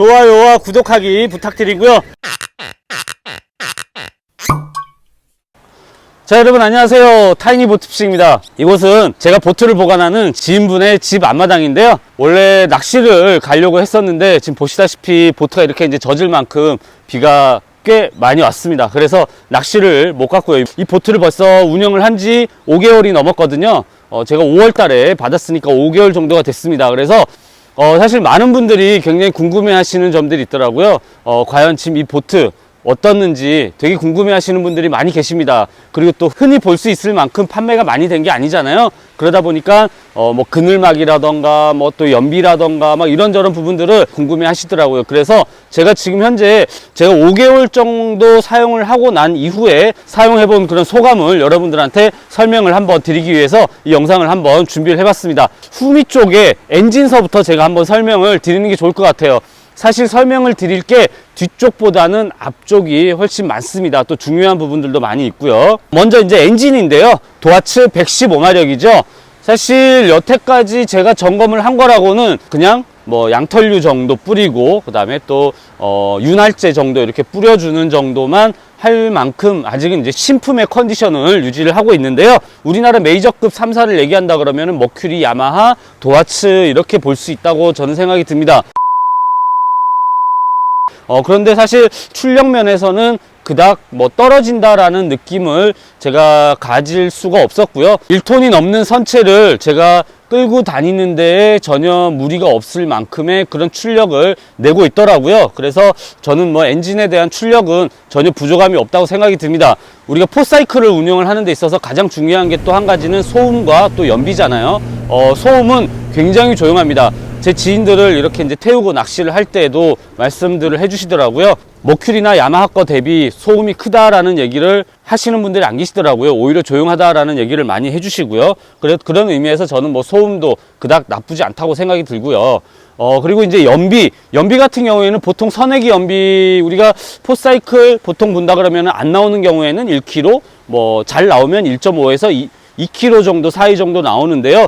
좋아요와 구독하기 부탁드리고요. 자 여러분 안녕하세요. 타이니 보트피싱입니다. 이곳은 제가 보트를 보관하는 지인분의 집 앞마당인데요. 원래 낚시를 가려고 했었는데 지금 보시다시피 보트가 이렇게 이제 젖을 만큼 비가 꽤 많이 왔습니다. 그래서 낚시를 못 갔고요. 이 보트를 벌써 운영을 한 지 5개월이 넘었거든요. 어, 제가 5월 달에 받았으니까 5개월 정도가 됐습니다. 그래서 어, 사실 많은 분들이 굉장히 궁금해 하시는 점들이 있더라고요. 어, 과연 지금 이 보트 어떻는지 되게 궁금해 하시는 분들이 많이 계십니다. 그리고 또 흔히 볼 수 있을 만큼 판매가 많이 된 게 아니잖아요. 그러다 보니까 어 뭐 그늘막이라던가 뭐 또 연비라던가 막 이런저런 부분들을 궁금해 하시더라고요. 그래서 제가 지금 현재 제가 5개월 정도 사용을 하고 난 이후에 사용해 본 그런 소감을 여러분들한테 설명을 한번 드리기 위해서 이 영상을 한번 준비를 해 봤습니다. 후미 쪽에 엔진서부터 제가 한번 설명을 드리는 게 좋을 것 같아요. 사실 설명을 드릴 게 뒤쪽보다는 앞쪽이 훨씬 많습니다. 또 중요한 부분들도 많이 있고요. 먼저 이제 엔진인데요. 도하츠 115마력이죠. 사실 여태까지 제가 점검을 한 거라고는 그냥 뭐 양털류 정도 뿌리고 그 다음에 또 어, 윤활제 정도 이렇게 뿌려주는 정도만 할 만큼 아직은 이제 신품의 컨디션을 유지를 하고 있는데요. 우리나라 메이저급 3사를 얘기한다 그러면은 머큐리, 야마하, 도하츠 이렇게 볼 수 있다고 저는 생각이 듭니다. 어, 그런데 사실 출력 면에서는 그닥 뭐 떨어진다라는 느낌을 제가 가질 수가 없었고요. 1톤이 넘는 선체를 제가 끌고 다니는 데에 전혀 무리가 없을 만큼의 그런 출력을 내고 있더라고요. 그래서 저는 뭐 엔진에 대한 출력은 전혀 부족함이 없다고 생각이 듭니다. 우리가 포사이클을 운영을 하는 데 있어서 가장 중요한 게 또 한 가지는 소음과 또 연비잖아요. 어, 소음은 굉장히 조용합니다. 제 지인들을 이렇게 이제 태우고 낚시를 할 때에도 말씀들을 해주시더라고요. 머큐리나 야마하 거 대비 소음이 크다라는 얘기를 하시는 분들이 안 계시더라고요. 오히려 조용하다라는 얘기를 많이 해주시고요. 그래 그런 의미에서 저는 뭐 소음도 그닥 나쁘지 않다고 생각이 들고요. 어 그리고 이제 연비 연비 같은 경우에는 보통 선액이 연비 우리가 포사이클 보통 본다 그러면 안 나오는 경우에는 1kg 뭐 잘 나오면 1.5에서 2, 2kg 정도 사이 정도 나오는데요.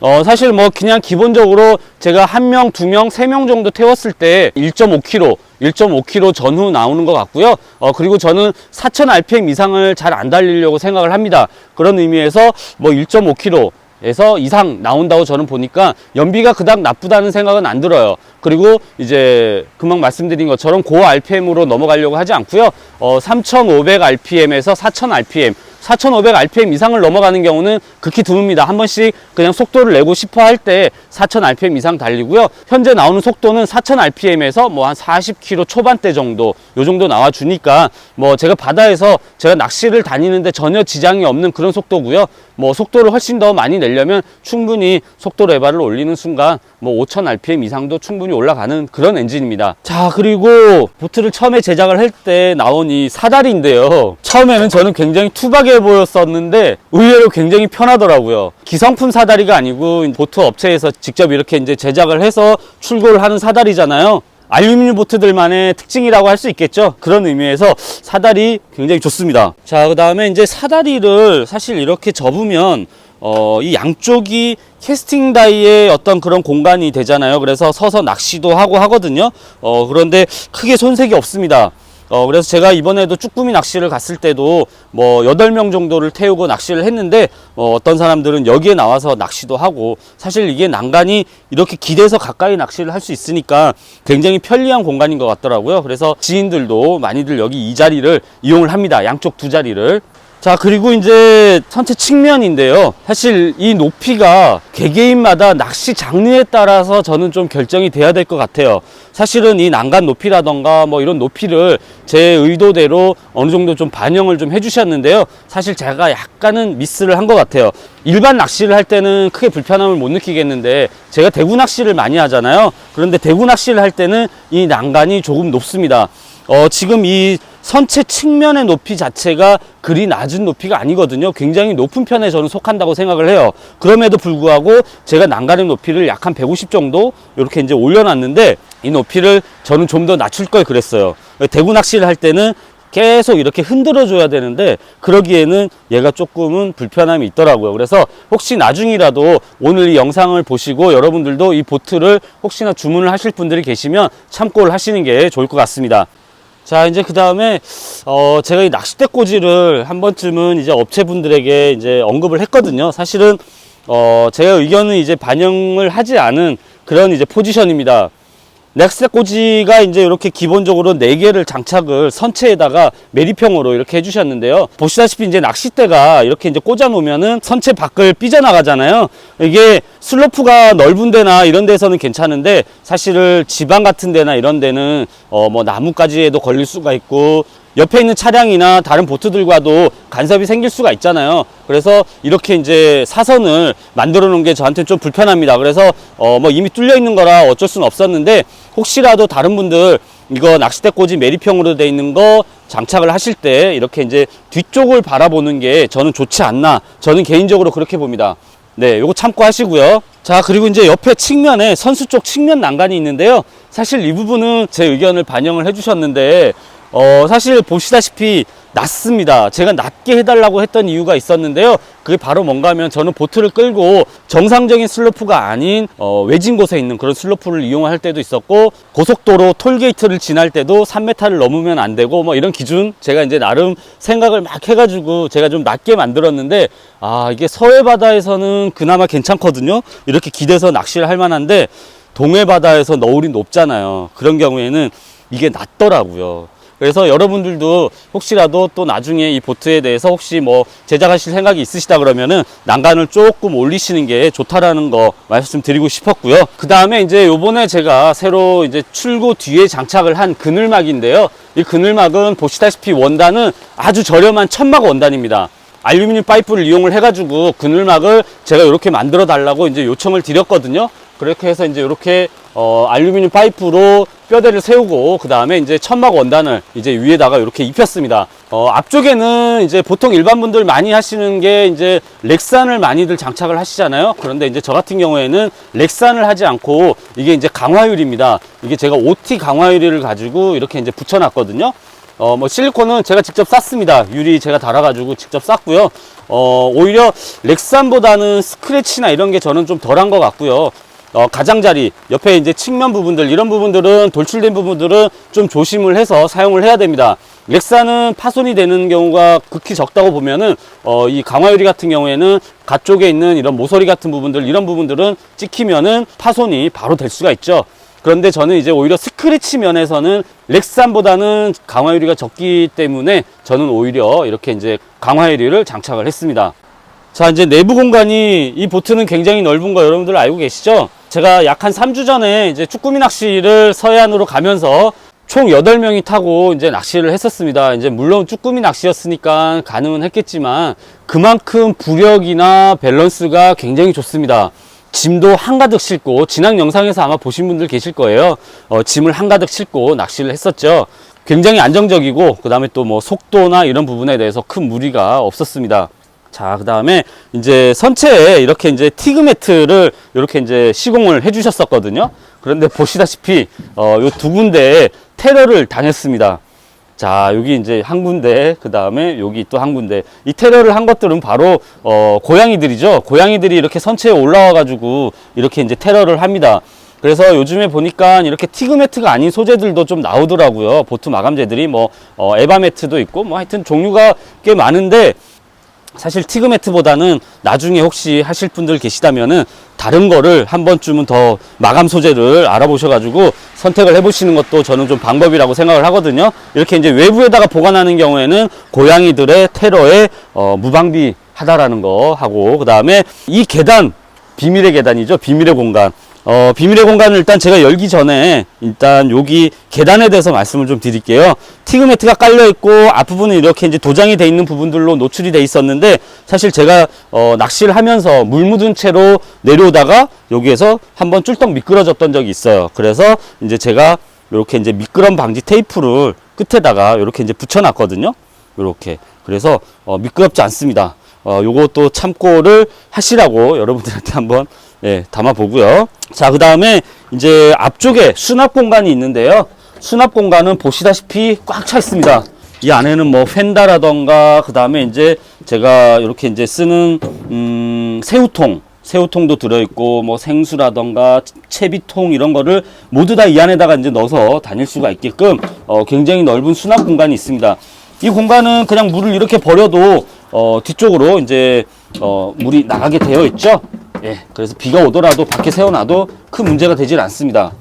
어, 사실 뭐 그냥 기본적으로 제가 한 명, 두 명, 세 명 정도 태웠을 때 1.5kg, 1.5kg 전후 나오는 것 같고요. 어, 그리고 저는 4,000 rpm 이상을 잘 안 달리려고 생각을 합니다. 그런 의미에서 뭐 1.5kg, 에서 이상 나온다고 저는 보니까 연비가 그닥 나쁘다는 생각은 안 들어요. 그리고 이제 금방 말씀드린 것처럼 고 RPM으로 넘어가려고 하지 않고요. 어, 3,500 RPM에서 4,000 RPM 4,500 RPM 이상을 넘어가는 경우는 극히 드뭅니다. 한 번씩 그냥 속도를 내고 싶어 할 때 4,000 RPM 이상 달리고요. 현재 나오는 속도는 4,000 RPM에서 뭐 한 40km 초반대 정도, 요 정도 나와 주니까 뭐 제가 바다에서 제가 낚시를 다니는데 전혀 지장이 없는 그런 속도고요. 뭐 속도를 훨씬 더 많이 내려면 충분히 속도 레바를 올리는 순간 뭐 5,000 RPM 이상도 충분히 올라가는 그런 엔진입니다. 자, 그리고 보트를 처음에 제작을 할 때 나온 이 사다리인데요. 처음에는 저는 굉장히 투박 해 보였었는데 의외로 굉장히 편하더라고요. 기성품 사다리가 아니고 보트 업체에서 직접 이렇게 이제 제작을 해서 출고를 하는 사다리잖아요. 알루미늄 보트들만의 특징이라고 할 수 있겠죠. 그런 의미에서 사다리 굉장히 좋습니다. 자, 그 다음에 이제 사다리를 사실 이렇게 접으면 어, 이 양쪽이 캐스팅 다이의 어떤 그런 공간이 되잖아요. 그래서 서서 낚시도 하고 하거든요. 어, 그런데 크게 손색이 없습니다. 어, 그래서 제가 이번에도 쭈꾸미 낚시를 갔을 때도 뭐 8명 정도를 태우고 낚시를 했는데 어, 어떤 사람들은 여기에 나와서 낚시도 하고 사실 이게 난간이 이렇게 기대서 가까이 낚시를 할 수 있으니까 굉장히 편리한 공간인 것 같더라고요. 그래서 지인들도 많이들 여기 이 자리를 이용을 합니다. 양쪽 두 자리를. 자 그리고 이제 선체 측면인데요. 사실 이 높이가 개개인마다 낚시 장르에 따라서 저는 좀 결정이 돼야 될 것 같아요. 사실은 이 난간 높이라던가 뭐 이런 높이를 제 의도대로 어느 정도 좀 반영을 좀 해주셨는데요. 사실 제가 약간은 미스를 한 것 같아요. 일반 낚시를 할 때는 크게 불편함을 못 느끼겠는데 제가 대구 낚시를 많이 하잖아요. 그런데 대구 낚시를 할 때는 이 난간이 조금 높습니다. 어, 지금 이 선체 측면의 높이 자체가 그리 낮은 높이가 아니거든요. 굉장히 높은 편에 저는 속한다고 생각을 해요. 그럼에도 불구하고 제가 난간의 높이를 약 한 150 정도 이렇게 이제 올려놨는데 이 높이를 저는 좀 더 낮출 걸 그랬어요. 대구 낚시를 할 때는 계속 이렇게 흔들어 줘야 되는데 그러기에는 얘가 조금은 불편함이 있더라고요. 그래서 혹시 나중이라도 오늘 이 영상을 보시고 여러분들도 이 보트를 혹시나 주문을 하실 분들이 계시면 참고를 하시는 게 좋을 것 같습니다. 자, 이제 그 다음에, 어, 제가 이 낚싯대 꽂이를 한 번쯤은 이제 업체분들에게 이제 언급을 했거든요. 사실은, 어, 제가 의견은 이제 반영을 하지 않은 그런 이제 포지션입니다. 넥스트 꽂이가 이제 이렇게 기본적으로 4개를 장착을 선체에다가 매립형으로 이렇게 해주셨는데요. 보시다시피 이제 낚싯대가 이렇게 이제 꽂아 놓으면은 선체 밖을 삐져나가잖아요. 이게 슬로프가 넓은 데나 이런 데서는 괜찮은데 사실은 지방 같은 데나 이런 데는 어 뭐 나뭇가지에도 걸릴 수가 있고 옆에 있는 차량이나 다른 보트들과도 간섭이 생길 수가 있잖아요. 그래서 이렇게 이제 사선을 만들어 놓은 게 저한테는 좀 불편합니다. 그래서 어 뭐 이미 뚫려 있는 거라 어쩔 수는 없었는데 혹시라도 다른 분들 이거 낚싯대 꽂이 매립형으로 돼 있는 거 장착을 하실 때 이렇게 이제 뒤쪽을 바라보는 게 저는 좋지 않나. 저는 개인적으로 그렇게 봅니다. 네, 요거 참고하시고요. 자, 그리고 이제 옆에 측면에 선수 쪽 측면 난간이 있는데요. 사실 이 부분은 제 의견을 반영을 해주셨는데, 어, 사실 보시다시피 낮습니다. 제가 낮게 해달라고 했던 이유가 있었는데요. 그게 바로 뭔가 하면 저는 보트를 끌고 정상적인 슬로프가 아닌 어, 외진 곳에 있는 그런 슬로프를 이용할 때도 있었고 고속도로 톨게이트를 지날 때도 3m를 넘으면 안 되고 뭐 이런 기준 제가 이제 나름 생각을 막 해가지고 제가 좀 낮게 만들었는데 아 이게 서해 바다에서는 그나마 괜찮거든요. 이렇게 기대서 낚시를 할 만한데 동해 바다에서 너울이 높잖아요. 그런 경우에는 이게 낮더라고요. 그래서 여러분들도 혹시라도 또 나중에 이 보트에 대해서 혹시 뭐 제작하실 생각이 있으시다 그러면은 난간을 조금 올리시는 게 좋다라는 거 말씀드리고 싶었고요. 그 다음에 이제 요번에 제가 새로 이제 출고 뒤에 장착을 한 그늘막인데요. 이 그늘막은 보시다시피 원단은 아주 저렴한 천막 원단입니다. 알루미늄 파이프를 이용을 해가지고 그늘막을 제가 이렇게 만들어 달라고 이제 요청을 드렸거든요. 그렇게 해서 이제 이렇게 어, 알루미늄 파이프로 뼈대를 세우고 그 다음에 이제 천막 원단을 이제 위에다가 이렇게 입혔습니다. 어, 앞쪽에는 이제 보통 일반 분들 많이 하시는 게 이제 렉산을 많이들 장착을 하시잖아요. 그런데 이제 저 같은 경우에는 렉산을 하지 않고 이게 이제 강화유리입니다. 이게 제가 OT 강화유리를 가지고 이렇게 이제 붙여놨거든요. 어, 뭐 실리콘은 제가 직접 쌌습니다. 유리 제가 달아가지고 직접 쌌고요. 어, 오히려 렉산보다는 스크래치나 이런 게 저는 좀 덜한 것 같고요. 어, 가장자리, 옆에 이제 측면 부분들, 이런 부분들은 돌출된 부분들은 좀 조심을 해서 사용을 해야 됩니다. 렉사는 파손이 되는 경우가 극히 적다고 보면은, 어, 이 강화유리 같은 경우에는 가쪽에 있는 이런 모서리 같은 부분들, 이런 부분들은 찍히면은 파손이 바로 될 수가 있죠. 그런데 저는 이제 오히려 스크래치 면에서는 렉산보다는 강화유리가 적기 때문에 저는 오히려 이렇게 이제 강화유리를 장착을 했습니다. 자, 이제 내부 공간이 이 보트는 굉장히 넓은 거 여러분들 알고 계시죠? 제가 약 한 3주 전에 이제 쭈꾸미 낚시를 서해안으로 가면서 총 8명이 타고 이제 낚시를 했었습니다. 이제 물론 쭈꾸미 낚시였으니까 가능은 했겠지만 그만큼 부력이나 밸런스가 굉장히 좋습니다. 짐도 한가득 싣고 지난 영상에서 아마 보신 분들 계실 거예요. 어, 짐을 한가득 싣고 낚시를 했었죠. 굉장히 안정적이고 그 다음에 또 뭐 속도나 이런 부분에 대해서 큰 무리가 없었습니다. 자, 그 다음에 이제 선체에 이렇게 이제 티그 매트를 이렇게 이제 시공을 해 주셨었거든요. 그런데 보시다시피, 어, 요 두 군데에 테러를 당했습니다. 자, 여기 이제 한 군데, 그 다음에 여기 또 한 군데. 이 테러를 한 것들은 바로, 어, 고양이들이죠. 고양이들이 이렇게 선체에 올라와가지고 이렇게 이제 테러를 합니다. 그래서 요즘에 보니까 이렇게 티그 매트가 아닌 소재들도 좀 나오더라고요. 보트 마감재들이 뭐, 어, 에바 매트도 있고, 뭐 하여튼 종류가 꽤 많은데, 사실 티그매트보다는 나중에 혹시 하실 분들 계시다면은 다른 거를 한 번쯤은 더 마감 소재를 알아보셔가지고 선택을 해보시는 것도 저는 좀 방법이라고 생각을 하거든요. 이렇게 이제 외부에다가 보관하는 경우에는 고양이들의 테러에 어, 무방비 하다라는 거 하고 그 다음에 이 계단 비밀의 계단이죠. 비밀의 공간. 어, 비밀의 공간을 일단 제가 열기 전에 일단 여기 계단에 대해서 말씀을 좀 드릴게요. 티그매트가 깔려 있고 앞부분은 이렇게 이제 도장이 돼 있는 부분들로 노출이 돼 있었는데 사실 제가 어, 낚시를 하면서 물 묻은 채로 내려오다가 여기에서 한번 쫄떡 미끄러졌던 적이 있어요. 그래서 이제 제가 이렇게 이제 미끄럼 방지 테이프를 끝에다가 이렇게 이제 붙여놨거든요. 이렇게. 그래서 어, 미끄럽지 않습니다. 어, 요것도 참고를 하시라고 여러분들한테 한번 예, 담아 보고요. 자, 그 다음에 이제 앞쪽에 수납 공간이 있는데요. 수납 공간은 보시다시피 꽉 차 있습니다. 이 안에는 뭐 펜다라던가 그 다음에 이제 제가 이렇게 이제 쓰는 음, 새우통 새우통도 들어있고 뭐 생수라던가 채비통 이런 거를 모두 다 이 안에다가 이제 넣어서 다닐 수가 있게끔 어, 굉장히 넓은 수납 공간이 있습니다. 이 공간은 그냥 물을 이렇게 버려도 어, 뒤쪽으로 이제 어, 물이 나가게 되어 있죠. 예, 그래서 비가 오더라도 밖에 세워놔도 큰 문제가 되질 않습니다.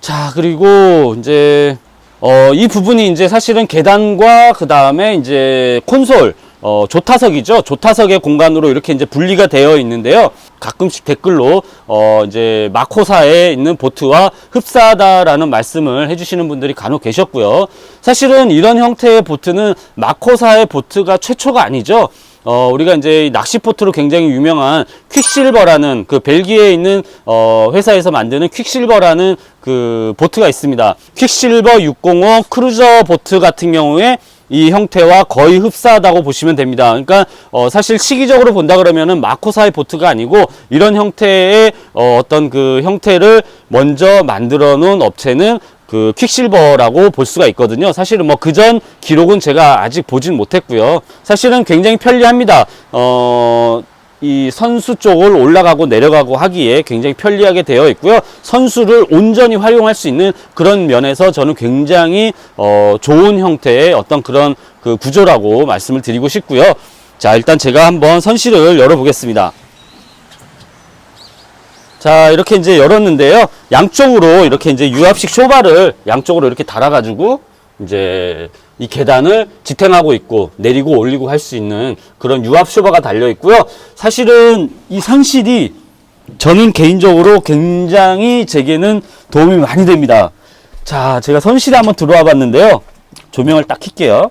자, 그리고 이제 어, 이 부분이 이제 사실은 계단과 그 다음에 이제 콘솔 어, 조타석이죠. 조타석의 공간으로 이렇게 이제 분리가 되어 있는데요. 가끔씩 댓글로 어, 이제 마코사에 있는 보트와 흡사하다라는 말씀을 해주시는 분들이 간혹 계셨고요. 사실은 이런 형태의 보트는 마코사의 보트가 최초가 아니죠. 어, 우리가 이제 이 낚시 포트로 굉장히 유명한 퀵실버라는 그 벨기에에 있는 어, 회사에서 만드는 퀵실버라는 그 보트가 있습니다. 퀵실버 605 크루저 보트 같은 경우에 이 형태와 거의 흡사하다고 보시면 됩니다. 그러니까 어, 사실 시기적으로 본다 그러면은 마코사의 보트가 아니고 이런 형태의 어, 어떤 그 형태를 먼저 만들어 놓은 업체는 그 퀵실버라고 볼 수가 있거든요. 사실은 뭐 그전 기록은 제가 아직 보진 못했고요. 사실은 굉장히 편리합니다. 어, 이 선수 쪽을 올라가고 내려가고 하기에 굉장히 편리하게 되어 있고요. 선수를 온전히 활용할 수 있는 그런 면에서 저는 굉장히 어, 좋은 형태의 어떤 그런 그 구조라고 말씀을 드리고 싶고요. 자, 일단 제가 한번 선실을 열어보겠습니다. 자, 이렇게 이제 열었는데요. 양쪽으로 이렇게 이제 유압식 쇼바를 양쪽으로 이렇게 달아 가지고 이제 이 계단을 지탱하고 있고 내리고 올리고 할 수 있는 그런 유압 쇼바가 달려 있고요. 사실은 이 선실이 저는 개인적으로 굉장히 제게는 도움이 많이 됩니다. 자, 제가 선실에 한번 들어와 봤는데요. 조명을 딱 켤게요.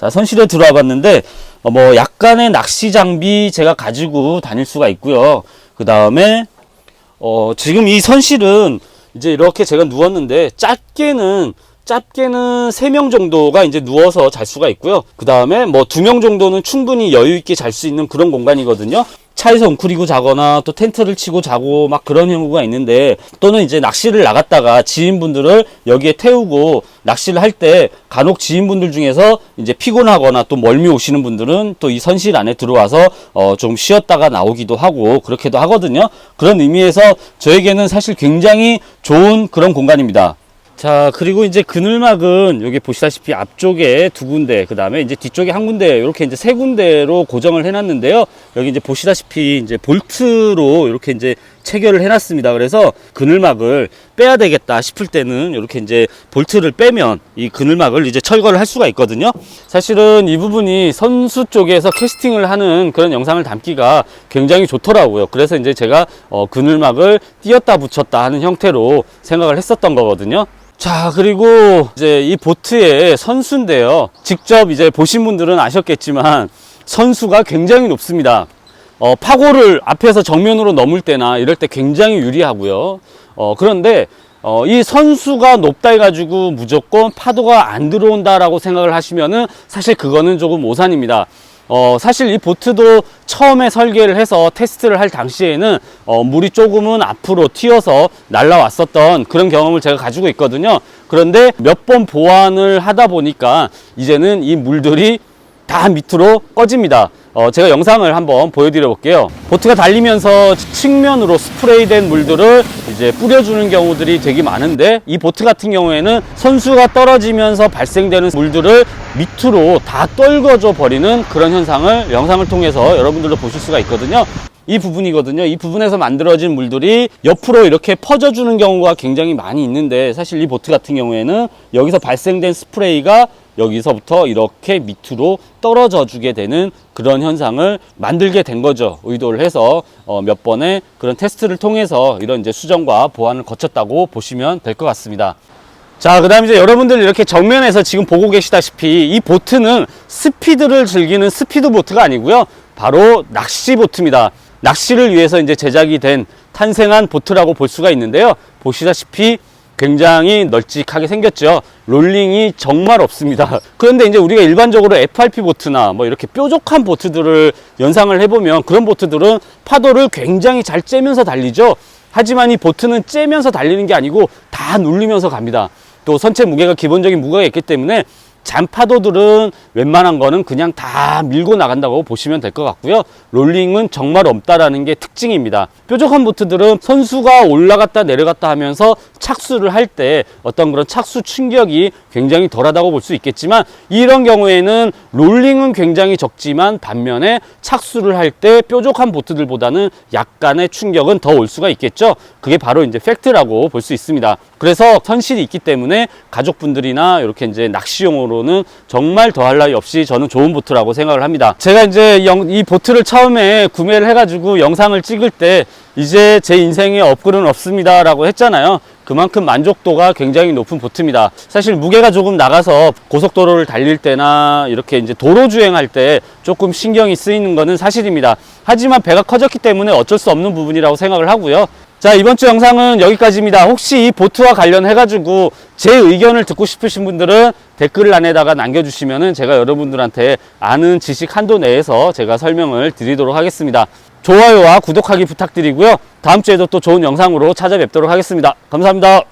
자, 선실에 들어와 봤는데, 어, 뭐, 약간의 낚시 장비 제가 가지고 다닐 수가 있고요. 그 다음에, 어, 지금 이 선실은 이제 이렇게 제가 누웠는데, 짧게는, 짧게는 3명 정도가 이제 누워서 잘 수가 있고요. 그 다음에 뭐 2명 정도는 충분히 여유 있게 잘 수 있는 그런 공간이거든요. 차에서 웅크리고 자거나 또 텐트를 치고 자고 막 그런 경우가 있는데 또는 이제 낚시를 나갔다가 지인분들을 여기에 태우고 낚시를 할 때 간혹 지인분들 중에서 이제 피곤하거나 또 멀미 오시는 분들은 또 이 선실 안에 들어와서 어 좀 쉬었다가 나오기도 하고 그렇게도 하거든요. 그런 의미에서 저에게는 사실 굉장히 좋은 그런 공간입니다. 자 그리고 이제 그늘막은 여기 보시다시피 앞쪽에 두 군데 그 다음에 이제 뒤쪽에 한 군데 이렇게 이제 세 군데로 고정을 해놨는데요. 여기 이제 보시다시피 이제 볼트로 이렇게 이제 체결을 해놨습니다 그래서 그늘막을 빼야 되겠다 싶을 때는 이렇게 이제 볼트를 빼면 이 그늘막을 이제 철거를 할 수가 있거든요 사실은 이 부분이 선수 쪽에서 캐스팅을 하는 그런 영상을 담기가 굉장히 좋더라고요 그래서 이제 제가 어, 그늘막을 띄었다 붙였다 하는 형태로 생각을 했었던 거거든요 자, 그리고 이제 이 보트의 선수인데요. 직접 이제 보신 분들은 아셨겠지만 선수가 굉장히 높습니다. 어, 파고를 앞에서 정면으로 넘을 때나 이럴 때 굉장히 유리하고요. 어, 그런데 어, 이 선수가 높다 해가지고 무조건 파도가 안 들어온다라고 생각을 하시면은 사실 그거는 조금 오산입니다. 어, 사실 이 보트도 처음에 설계를 해서 테스트를 할 당시에는 어, 물이 조금은 앞으로 튀어서 날라왔었던 그런 경험을 제가 가지고 있거든요. 그런데 몇 번 보완을 하다 보니까 이제는 이 물들이 다 밑으로 꺼집니다. 어, 제가 영상을 한번 보여드려 볼게요. 보트가 달리면서 측면으로 스프레이된 물들을 이제 뿌려주는 경우들이 되게 많은데 이 보트 같은 경우에는 선수가 떨어지면서 발생되는 물들을 밑으로 다 떨궈져 버리는 그런 현상을 영상을 통해서 여러분들도 보실 수가 있거든요. 이 부분이거든요. 이 부분에서 만들어진 물들이 옆으로 이렇게 퍼져주는 경우가 굉장히 많이 있는데 사실 이 보트 같은 경우에는 여기서 발생된 스프레이가 여기서부터 이렇게 밑으로 떨어져 주게 되는 그런 현상을 만들게 된 거죠. 의도를 해서 어, 몇 번의 그런 테스트를 통해서 이런 이제 수정과 보완을 거쳤다고 보시면 될 것 같습니다. 자, 그 다음에 이제 여러분들 이렇게 정면에서 지금 보고 계시다시피 이 보트는 스피드를 즐기는 스피드 보트가 아니고요. 바로 낚시 보트입니다. 낚시를 위해서 이제 제작이 된 탄생한 보트라고 볼 수가 있는데요. 보시다시피 굉장히 널찍하게 생겼죠. 롤링이 정말 없습니다. 그런데 이제 우리가 일반적으로 FRP 보트나 뭐 이렇게 뾰족한 보트들을 연상을 해보면 그런 보트들은 파도를 굉장히 잘 째면서 달리죠. 하지만 이 보트는 째면서 달리는 게 아니고 다 눌리면서 갑니다. 또 선체 무게가 기본적인 무게가 있기 때문에 잔파도들은 웬만한 거는 그냥 다 밀고 나간다고 보시면 될 것 같고요. 롤링은 정말 없다라는 게 특징입니다. 뾰족한 보트들은 선수가 올라갔다 내려갔다 하면서 착수를 할 때 어떤 그런 착수 충격이 굉장히 덜하다고 볼 수 있겠지만 이런 경우에는 롤링은 굉장히 적지만 반면에 착수를 할 때 뾰족한 보트들보다는 약간의 충격은 더 올 수가 있겠죠. 그게 바로 이제 팩트라고 볼 수 있습니다. 그래서 선실이 있기 때문에 가족분들이나 이렇게 이제 낚시용으로는 정말 더할 나위 없이 저는 좋은 보트라고 생각을 합니다. 제가 이제 영- 이 보트를 처음에 구매를 해가지고 영상을 찍을 때 이제 제 인생에 업글은 없습니다 라고 했잖아요. 그만큼 만족도가 굉장히 높은 보트입니다. 사실 무게가 조금 나가서 고속도로를 달릴 때나 이렇게 이제 도로 주행할 때 조금 신경이 쓰이는 것은 사실입니다. 하지만 배가 커졌기 때문에 어쩔 수 없는 부분이라고 생각을 하고요. 자, 이번 주 영상은 여기까지입니다. 혹시 이 보트와 관련해 가지고 제 의견을 듣고 싶으신 분들은 댓글란에다가 남겨주시면은 제가 여러분들한테 아는 지식 한도 내에서 제가 설명을 드리도록 하겠습니다. 좋아요와 구독하기 부탁드리고요. 다음 주에도 또 좋은 영상으로 찾아뵙도록 하겠습니다. 감사합니다.